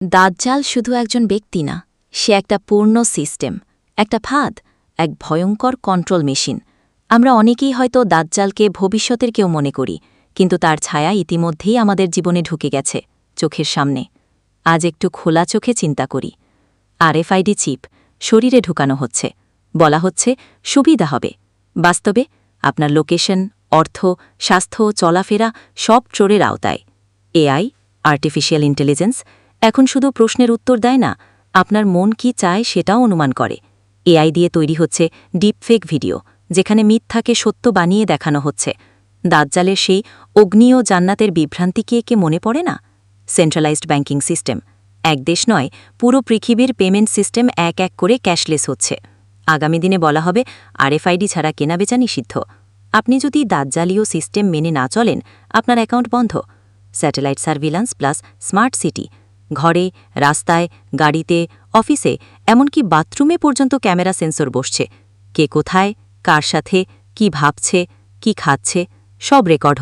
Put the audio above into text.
দাজ্জাল শুধু একজন ব্যক্তি না, সে একটা পূর্ণ সিস্টেম, একটা ফাঁদ, এক ভয়ঙ্কর কন্ট্রোল মেশিন। আমরা অনেকেই হয়তো দাজ্জালকে ভবিষ্যতের কেউ মনে করি, কিন্তু তার ছায়া ইতিমধ্যেই আমাদের জীবনে ঢুকে গেছে, চোখের সামনে। আজ একটু খোলা চোখে চিন্তা করি। আরএফআইডি চিপ, শরীরে ঢুকানো হচ্ছে। বলা হচ্ছে সুবিধা হবে। বাস্তবে, আপনার লোকেশন, অর্থ, স্বাস্থ্য, চলাফেরা সব চোরের আওতায়। এআই, আর্টিফিশিয়াল ইন্টেলিজেন্স এখন শুধু প্রশ্নের উত্তর দেয় না, আপনার মন কি চায় সেটাও অনুমান করে। এআই দিয়ে তৈরি হচ্ছে ডিপফেক ভিডিও, যেখানে মিথ্যাকে সত্য বানিয়ে দেখানো হচ্ছে। দাজ্জালের সেই অগ্নিও জান্নাতের বিভ্রান্তি কে কে মনে পড়ে না? Centralised banking system. এক দেশ নয়, পুরো পৃথিবীর পেমেন্ট সিস্টেম এক এক করে ক্যাশলেস হচ্ছে। আগামী দিনে বলা হবে, আরএফআইডি ছাড়া কেনাবেচা নিষিদ্ধ। আপনি যদি দাজ্জালীয় সিস্টেম মেনে না চলেন, আপনার অ্যাকাউন্ট বন্ধ। Satellite surveillance plus smart city. ঘরে, রাস্তায়, গাড়িতে, অফিসে, এমনকি বাথরুমে পর্যন্ত ক্যামেরা সেন্সর বসছে। কে কোথায়, কার সাথে, কি ভাবছে, কি খাচ্ছে, সব রেকর্ড